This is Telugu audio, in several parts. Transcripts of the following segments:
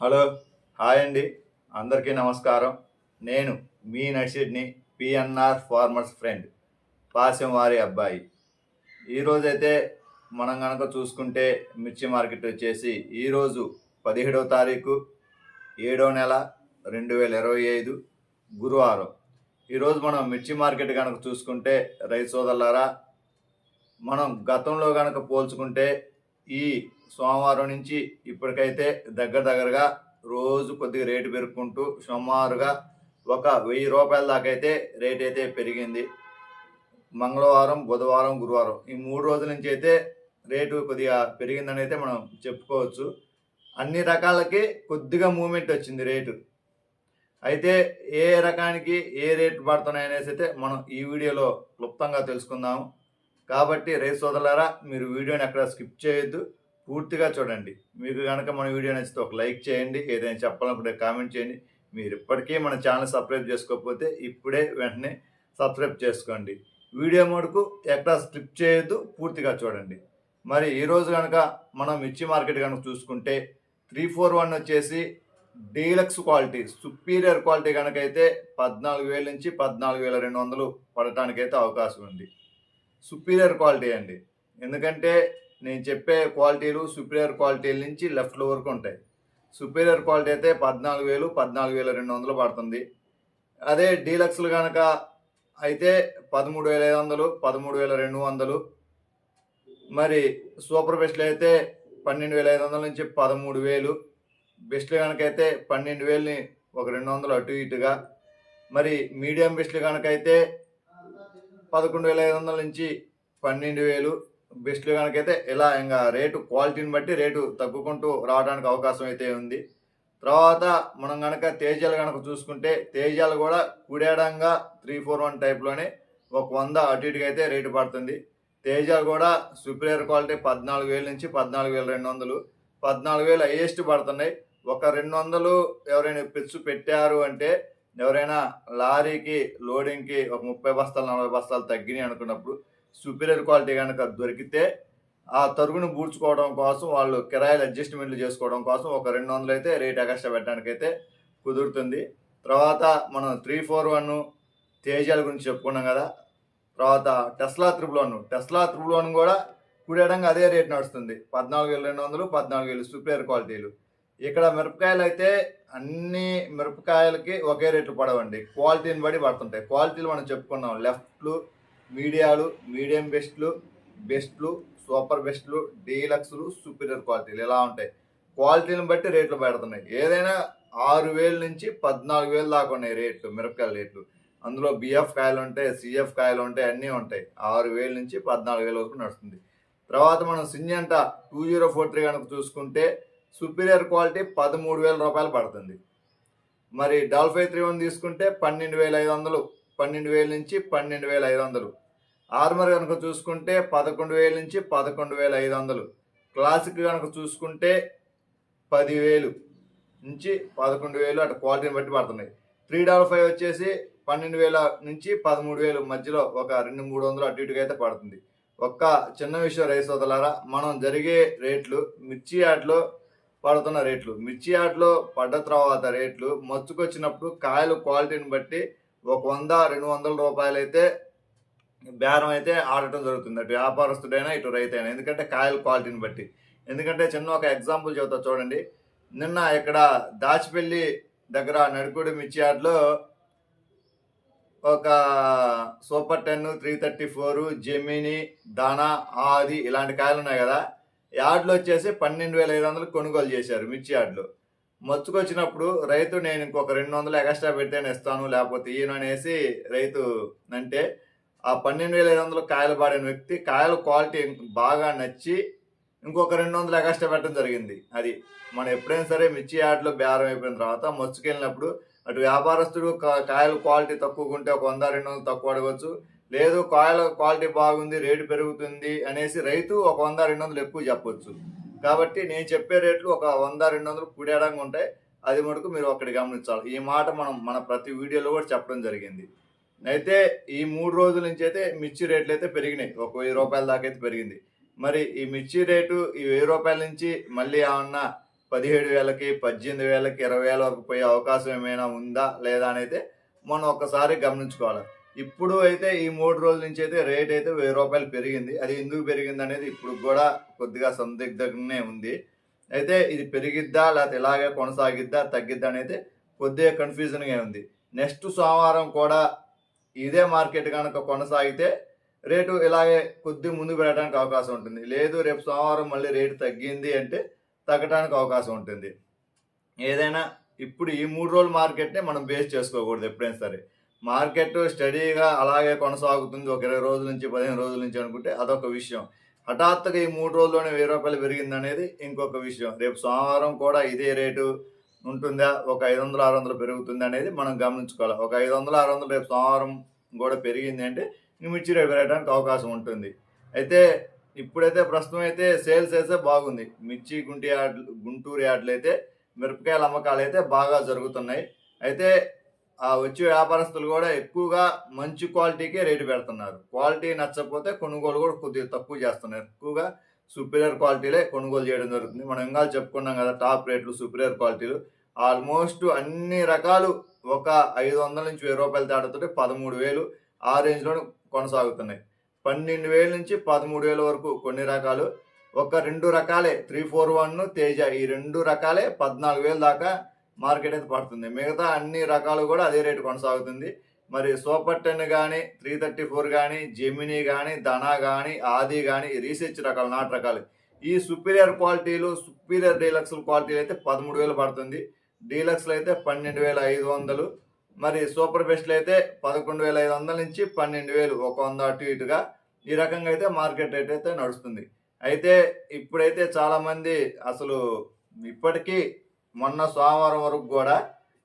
హలో హాయ్ అండి. అందరికీ నమస్కారం. నేను మీ నర్సిడ్ని పిఎన్ఆర్ ఫార్మర్స్ ఫ్రెండ్ పాశం వారి అబ్బాయి. ఈరోజైతే మనం కనుక చూసుకుంటే మిర్చి మార్కెట్ వచ్చేసి ఈరోజు పదిహేడవ తారీఖు ఏడవ నెల రెండు వేల ఇరవై ఐదు గురువారం. ఈరోజు మనం మిర్చి మార్కెట్ కనుక చూసుకుంటే రైతు సోదరులారా మనం గతంలో కనుక పోల్చుకుంటే ఈ సోమవారం నుంచి ఇప్పటికైతే దగ్గర దగ్గరగా రోజు కొద్దిగా రేటు పెరుక్కుంటూ సుమారుగా ఒక వెయ్యి రూపాయల దాకా అయితే రేట్ అయితే పెరిగింది. మంగళవారం బుధవారం గురువారం ఈ మూడు రోజుల నుంచి అయితే రేటు కొద్దిగా పెరిగిందని అయితే మనం చెప్పుకోవచ్చు. అన్ని రకాలకి కొద్దిగా మూమెంట్ వచ్చింది రేటు. అయితే ఏ రకానికి ఏ రేటు పడుతున్నాయి అనేసి అయితే మనం ఈ వీడియోలో క్లుప్తంగా తెలుసుకుందాము కాబట్టి రైతు సోదరులారా మీరు వీడియోని ఎక్కడ స్కిప్ చేయొద్దు. పూర్తిగా చూడండి. మీకు కనుక మన వీడియో నచ్చితే ఒక లైక్ చేయండి. ఏదైనా చెప్పాలనుకుంటే కామెంట్ చేయండి. మీరు ఇప్పటికీ మన ఛానల్ సబ్స్క్రైబ్ చేసుకోకపోతే ఇప్పుడే వెంటనే సబ్స్క్రైబ్ చేసుకోండి. వీడియో మటుకు ఎక్కడ స్కిప్ చేయొద్దు. పూర్తిగా చూడండి. మరి ఈరోజు కనుక మనం మిర్చి మార్కెట్ కనుక చూసుకుంటే త్రీ ఫోర్ వన్ వచ్చేసి డీలక్స్ క్వాలిటీ సుపీరియర్ క్వాలిటీ కనుక అయితే పద్నాలుగు వేల నుంచి పద్నాలుగు వేల రెండు వందలు పడటానికి అయితే అవకాశం ఉంది. సుపీరియర్ క్వాలిటీ అండి. ఎందుకంటే నేను చెప్పే క్వాలిటీలు సుపీరియర్ క్వాలిటీల నుంచి లెఫ్ట్ వరకు ఉంటాయి. సుపీరియర్ క్వాలిటీ అయితే పద్నాలుగు వేలు పద్నాలుగు వేల రెండు వందలు పడుతుంది. అదే డీలక్స్లు కనుక అయితే పదమూడు వేల ఐదు వందలు పదమూడు వేల రెండు వందలు. మరి సూపర్ బెస్ట్లు అయితే పన్నెండు వేల ఐదు వందల నుంచి పదమూడు వేలు. బెస్ట్లు కనుక అయితే పన్నెండు వేలని ఒక రెండు వందలు అటు ఇటుగా. మరి మీడియం బెస్ట్లు కనుక అయితే పదకొండు వేల ఐదు వందల నుంచి పన్నెండు వేలు. బెస్ట్లు కనుకైతే ఇలా ఇంకా రేటు క్వాలిటీని బట్టి రేటు తగ్గుకుంటూ రావడానికి అవకాశం అయితే ఉంది. తర్వాత మనం కనుక తేజాలు కనుక చూసుకుంటే తేజాలు కూడా కుడేడంగా త్రీ ఫోర్ వన్ టైప్లోనే ఒక వంద అటు ఇటుగా అయితే రేటు పడుతుంది. తేజాలు కూడా సుపీరియర్ క్వాలిటీ పద్నాలుగు వేల నుంచి పద్నాలుగు వేల రెండు వందలు. పద్నాలుగు వేలు హైయెస్ట్ పడుతున్నాయి. ఒక రెండు వందలు ఎవరైనా పెచ్చు పెట్టారు అంటే ఎవరైనా లారీకి లోడింగ్కి ఒక ముప్పై బస్తాలు నలభై బస్తాలు తగ్గినాయి అనుకున్నప్పుడు సుపీరియర్ క్వాలిటీ కనుక దొరికితే ఆ తరుగును పూడ్చుకోవడం కోసం వాళ్ళు కిరాయిలు అడ్జస్ట్మెంట్లు చేసుకోవడం కోసం ఒక రెండు వందలు అయితే రేట్ ఎగస్ట్రా పెట్టడానికి అయితే కుదురుతుంది. తర్వాత మనం త్రీ ఫోర్ వన్ తేజాల గురించి చెప్పుకున్నాం కదా తర్వాత Tesla triple one. Tesla triple one కూడా కుడేయడంగా అదే రేట్ నడుస్తుంది. పద్నాలుగు వేల రెండు వందలు పద్నాలుగు వేలు సుపీరియర్ క్వాలిటీలు. ఇక్కడ మిరపకాయలు అయితే అన్ని మిరపకాయలకి ఒకే రేట్లు పడవండి. క్వాలిటీని బట్టి పడుతుంటాయి. క్వాలిటీలు మనం చెప్పుకున్నాం. లెఫ్ట్లు మీడియాలు మీడియం బెస్ట్లు బెస్ట్లు సూపర్ బెస్ట్లు డీలక్స్లు సుపీరియర్ క్వాలిటీలు ఇలా ఉంటాయి. క్వాలిటీని బట్టి రేట్లు పెడుతున్నాయి. ఏదైనా ఆరు వేల నుంచి పద్నాలుగు వేలు దాకా ఉన్నాయి రేట్లు మిరపకాయల రేట్లు. అందులో బిఎఫ్ కాయలు ఉంటాయి సిఎఫ్ కాయలు ఉంటాయి అన్నీ ఉంటాయి. ఆరు వేల నుంచి పద్నాలుగు వేల వరకు నడుస్తుంది. తర్వాత మనం Syngenta two zero four three కనుక చూసుకుంటే సుపీరియర్ క్వాలిటీ పదమూడు వేల రూపాయలు పడుతుంది. మరి డాల్ఫై త్రీ వన్ తీసుకుంటే పన్నెండు వేల ఐదు వందలు పన్నెండు వేల నుంచి పన్నెండు వేల ఐదు వందలు. ఆర్మర్ కనుక చూసుకుంటే పదకొండు వేల నుంచి పదకొండు వేల ఐదు వందలు. క్లాసిక్ కనుక చూసుకుంటే పదివేలు నుంచి పదకొండు వేలు అటు క్వాలిటీని బట్టి పడుతున్నాయి. త్రీ డాల్ ఫైవ్ వచ్చేసి పన్నెండు వేల నుంచి పదమూడు వేలు మధ్యలో ఒక రెండు మూడు వందలు అటు ఇటుగా అయితే పడుతుంది. ఒక్క చిన్న విషయం రైస్ వదలారా మనం జరిగే రేట్లు మిర్చి యాడ్లో పడుతున్న రేట్లు. మిర్చి ఆటలో పడ్డ తర్వాత రేట్లు మచ్చుకొచ్చినప్పుడు కాయలు క్వాలిటీని బట్టి ఒక వంద రెండు వందల రూపాయలు అయితే బేరం అయితే ఆడటం జరుగుతుంది. అటు వ్యాపారస్తుడైనా ఇటు రైతైనా. ఎందుకంటే కాయల క్వాలిటీని బట్టి. ఎందుకంటే చిన్న ఒక ఎగ్జాంపుల్ చెబుతా చూడండి. నిన్న ఇక్కడ దాచిపల్లి దగ్గర నడుకుడి మిర్చి యార్డ్లో ఒక super ten three thirty four Gemini దానా ఆది ఇలాంటి కాయలు ఉన్నాయి కదా. యార్డ్లో వచ్చేసి పన్నెండు వేల ఐదు వందలు కొనుగోలు చేశారు మిర్చి యార్డ్లో మచ్చుకొచ్చినప్పుడు రైతు నేను ఇంకొక రెండు వందలు ఎక్స్ట్రా పెడితేనే ఇస్తాను లేకపోతే ఈయన అనేసి రైతు అంటే ఆ పన్నెండు వేల ఐదు వందలు కాయలు పాడిన వ్యక్తి కాయల క్వాలిటీ బాగా నచ్చి ఇంకొక రెండు వందలు ఎక్స్ట్రా పెట్టడం జరిగింది. అది మనం ఎప్పుడైనా సరే మిర్చి యార్డ్లో బేరం అయిపోయిన తర్వాత మచ్చుకెళ్ళినప్పుడు అటు వ్యాపారస్తుడు కాయలు కాయల క్వాలిటీ తక్కువ ఉంటే ఒక వంద రెండు వందలు తక్కువ అడగవచ్చు లేదు కాయల క్వాలిటీ బాగుంది రేటు పెరుగుతుంది అనేసి రైతు ఒక వంద రెండు వందలు ఎక్కువ చెప్పొచ్చు. కాబట్టి నేను చెప్పే రేట్లు ఒక వంద రెండు వందలు కుడేయడంగా ఉంటాయి. అది మటుకు మీరు ఒకటి గమనించాలి. ఈ మాట మనం మన ప్రతి వీడియోలో కూడా చెప్పడం జరిగింది. అయితే ఈ మూడు రోజుల నుంచి అయితే మిర్చి రేట్లు అయితే పెరిగినాయి. ఒక వెయ్యి రూపాయల దాకా అయితే పెరిగింది. మరి ఈ మిర్చి రేటు ఈ వెయ్యి రూపాయల నుంచి మళ్ళీ ఏమన్నా పదిహేడు వేలకి పద్దెనిమిది వేలకి ఇరవై వేల వరకు పోయే అవకాశం ఏమైనా ఉందా లేదా అని అయితే మనం ఒక్కసారి గమనించుకోవాలి. ఇప్పుడు అయితే ఈ మూడు రోజుల నుంచి అయితే రేట్ అయితే వెయ్యి రూపాయలు పెరిగింది. అది ఎందుకు పెరిగింది అనేది ఇప్పుడు కూడా కొద్దిగా సందిగ్ధంగానే ఉంది. అయితే ఇది పెరిగిద్దా లేకపోతే ఇలాగే కొనసాగిద్దా తగ్గిద్దా అనేది కొద్దిగా కన్ఫ్యూజన్గా ఉంది. నెక్స్ట్ సోమవారం కూడా ఇదే మార్కెట్ కనుక కొనసాగితే రేటు ఇలాగే కొద్ది ముందు పెట్టడానికి అవకాశం ఉంటుంది. లేదు రేపు సోమవారం మళ్ళీ రేటు తగ్గింది అంటే తగ్గడానికి అవకాశం ఉంటుంది. ఏదైనా ఇప్పుడు ఈ మూడు రోజుల మార్కెట్నే మనం బేస్ చేసుకోకూడదు ఎప్పుడైనా సరే. మార్కెట్ స్టడీగా అలాగే కొనసాగుతుంది. ఒక ఇరవై రోజుల నుంచి పదిహేను రోజుల నుంచి అనుకుంటే అదొక విషయం. హఠాత్తుగా ఈ మూడు రోజుల్లోనే వెయ్యి రూపాయలు పెరిగింది అనేది ఇంకొక విషయం. రేపు సోమవారం కూడా ఇదే రేటు ఉంటుందా? ఒక ఐదు వందలు ఆరు వందలు పెరుగుతుంది అనేది మనం గమనించుకోవాలి. ఒక ఐదు వందలు ఆరు వందలు రేపు సోమవారం కూడా పెరిగింది అంటే మిర్చి రేటు పెరగడానికి అవకాశం ఉంటుంది. అయితే ఇప్పుడైతే ప్రస్తుతం అయితే సేల్స్ అయితే బాగుంది. మిర్చి గుంటి యార్డ్ గుంటూరు యార్డ్లు అయితే మిరపకాయల అమ్మకాలు అయితే బాగా జరుగుతున్నాయి. అయితే వచ్చే వ్యాపారస్తులు కూడా ఎక్కువగా మంచి క్వాలిటీకే రేటు పెడుతున్నారు. క్వాలిటీ నచ్చకపోతే కొనుగోలు కూడా కొద్దిగా తక్కువ చేస్తున్నారు. ఎక్కువగా సుపీరియర్ క్వాలిటీలే కొనుగోలు చేయడం జరుగుతుంది. మనం ఇంకా చెప్పుకున్నాం కదా టాప్ రేట్లు సుపీరియర్ క్వాలిటీలు. ఆల్మోస్ట్ అన్ని రకాలు ఒక ఐదు వందల నుంచి వెయ్యి రూపాయల తేడాతో పదమూడు వేలు ఆ రేంజ్లోనే కొనసాగుతున్నాయి. పన్నెండు వేల నుంచి పదమూడు వేల వరకు కొన్ని రకాలు. ఒక రెండు రకాలే త్రీ ఫోర్ వన్ తేజ ఈ రెండు రకాలే పద్నాలుగు వేలు దాకా మార్కెట్ అయితే పడుతుంది. మిగతా అన్ని రకాలు కూడా అదే రేటు కొనసాగుతుంది. మరి సూపర్ టెన్ కానీ త్రీ థర్టీ ఫోర్ కానీ జెమినీ కానీ ధనా కానీ ఆది కానీ రీసెర్చ్ రకాలు నాటు రకాలు. ఈ సుపీరియర్ క్వాలిటీలు సుపీరియర్ డీలక్స్ క్వాలిటీలు అయితే పదమూడు వేలు పడుతుంది. డీలక్స్లు అయితే పన్నెండు వేల ఐదు వందలు. మరి సూపర్ బెస్ట్లు అయితే పదకొండు వేల ఐదు వందల నుంచి పన్నెండు వేలు ఒక వంద అటు ఇటుగా ఈ రకంగా అయితే మార్కెట్ రేట్ అయితే నడుస్తుంది. అయితే ఇప్పుడైతే చాలామంది అసలు ఇప్పటికీ మొన్న సోమవారం వరకు కూడా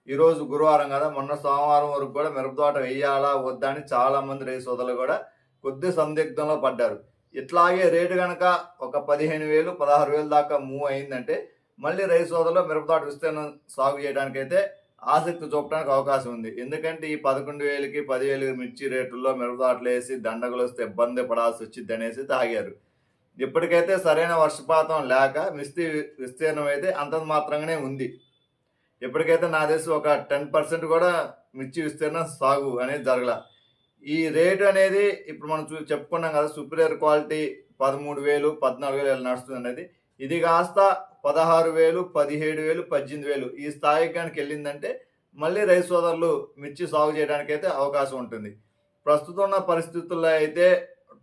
ఈరోజు గురువారం కదా మొన్న సోమవారం వరకు కూడా మిరపతోట వేయాలా వద్దా అని చాలామంది రైతు సోదరులు కూడా కొద్ది సందిగ్ధంలో పడ్డారు. ఇట్లాగే రేటు కనుక ఒక పదిహేను వేలు పదహారు వేలు దాకా మూవ్ అయిందంటే మళ్ళీ రైతు సోదరులు మిరపతోట విస్తీర్ణం సాగు చేయడానికైతే ఆసక్తి చూపడానికి అవకాశం ఉంది. ఎందుకంటే ఈ పదకొండు వేలకి పదివేలు మిర్చి రేటుల్లో మిరప వేసి దండగలు వస్తే ఇబ్బంది పడాల్సి వచ్చింది అనేసి తాగారు. ఇప్పటికైతే సరైన వర్షపాతం లేక విస్తీ విస్తీర్ణం అయితే అంతంత మాత్రంగానే ఉంది. ఇప్పటికైతే నా తెలిసి ఒక టెన్ పర్సెంట్ కూడా మిర్చి విస్తీర్ణం సాగు అనేది జరగల. ఈ రేటు అనేది ఇప్పుడు మనం చూ చెప్పుకున్నాం కదా సుపీరియర్ క్వాలిటీ పదమూడు వేలు పద్నాలుగు వేలు ఇలా నడుస్తుంది అనేది. ఇది కాస్త పదహారు వేలు పదిహేడు వేలు పద్దెనిమిది వేలు ఈ స్థాయికి కనుక వెళ్ళిందంటే మళ్ళీ రైతు సోదరులు మిర్చి సాగు చేయడానికి అయితే అవకాశం ఉంటుంది. ప్రస్తుతం ఉన్న పరిస్థితుల్లో అయితే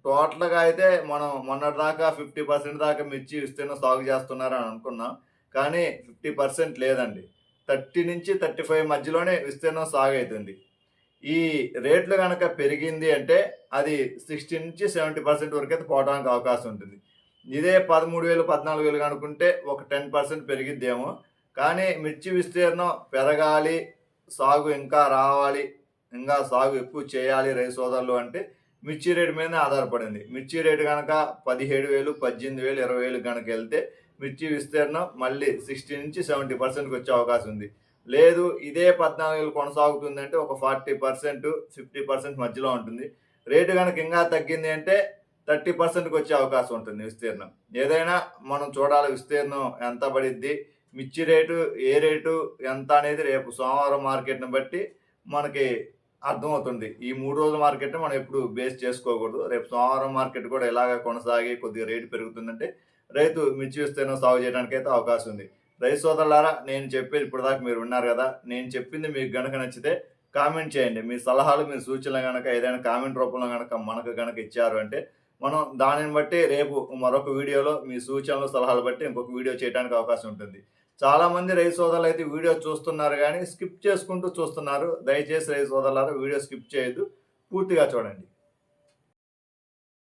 టోటల్గా అయితే మనం మొన్నటి దాకా ఫిఫ్టీ పర్సెంట్ దాకా మిర్చి విస్తీర్ణం సాగు చేస్తున్నారని అనుకున్నాం. కానీ ఫిఫ్టీ పర్సెంట్ లేదండి. థర్టీ నుంచి థర్టీ ఫైవ్ మధ్యలోనే విస్తీర్ణం సాగు అవుతుంది. ఈ రేట్లు కనుక పెరిగింది అంటే అది సిక్స్టీ నుంచి సెవెంటీ పర్సెంట్ వరకు అయితే పోవడానికి అవకాశం ఉంటుంది. ఇదే పదమూడు వేలు పద్నాలుగు వేలు కనుకుంటే ఒక టెన్ పర్సెంట్ పెరిగిద్దేమో. కానీ మిర్చి విస్తీర్ణం పెరగాలి సాగు ఇంకా రావాలి ఇంకా సాగు ఎక్కువ చేయాలి రైతు సోదరులు అంటే మిర్చి రేటు మీద ఆధారపడింది. మిర్చి రేటు కనుక పదిహేడు వేలు పద్దెనిమిది వేలు ఇరవై వేలు కనుక వెళ్తే మిర్చి విస్తీర్ణం మళ్ళీ సిక్స్టీ నుంచి సెవెంటీ పర్సెంట్కి వచ్చే అవకాశం ఉంది. లేదు ఇదే పద్నాలుగు వేలు కొనసాగుతుందంటే ఒక ఫార్టీ పర్సెంట్ ఫిఫ్టీ పర్సెంట్ మధ్యలో ఉంటుంది. రేటు కనుక ఇంకా తగ్గింది అంటే థర్టీ పర్సెంట్కి వచ్చే అవకాశం ఉంటుంది విస్తీర్ణం. ఏదైనా మనం చూడాలి విస్తీర్ణం ఎంత పడిద్ది మిర్చి రేటు ఏ రేటు ఎంత అనేది రేపు సోమవారం మార్కెట్ని బట్టి మనకి అర్థమవుతుంది. ఈ మూడు రోజుల మార్కెట్ మనం ఎప్పుడు బేస్ చేసుకోకూడదు. రేపు సోమవారం మార్కెట్ కూడా ఇలాగ కొనసాగి కొద్దిగా రేటు పెరుగుతుందంటే రైతు మిర్చి విస్తీర్ణం సాగు చేయడానికి అయితే అవకాశం ఉంది. రైతు సోదరులారా నేను చెప్పేది ఇప్పటిదాకా మీరు ఉన్నారు కదా నేను చెప్పింది మీకు గనక నచ్చితే కామెంట్ చేయండి. మీ సలహాలు మీ సూచనలు కనుక ఏదైనా కామెంట్ రూపంలో కనుక మనకు కనుక ఇచ్చారు అంటే మనం దానిని బట్టి రేపు మరొక వీడియోలో మీ సూచనలు సలహాలు బట్టి ఇంకొక వీడియో చేయడానికి అవకాశం ఉంటుంది. చాలా మంది రైతు సోదరులు అయితే వీడియో చూస్తున్నారు కానీ స్కిప్ చేసుకుంటూ చూస్తున్నారు. దయచేసి రైతు సోదరులారా వీడియో స్కిప్ చేయొద్దు. పూర్తిగా చూడండి.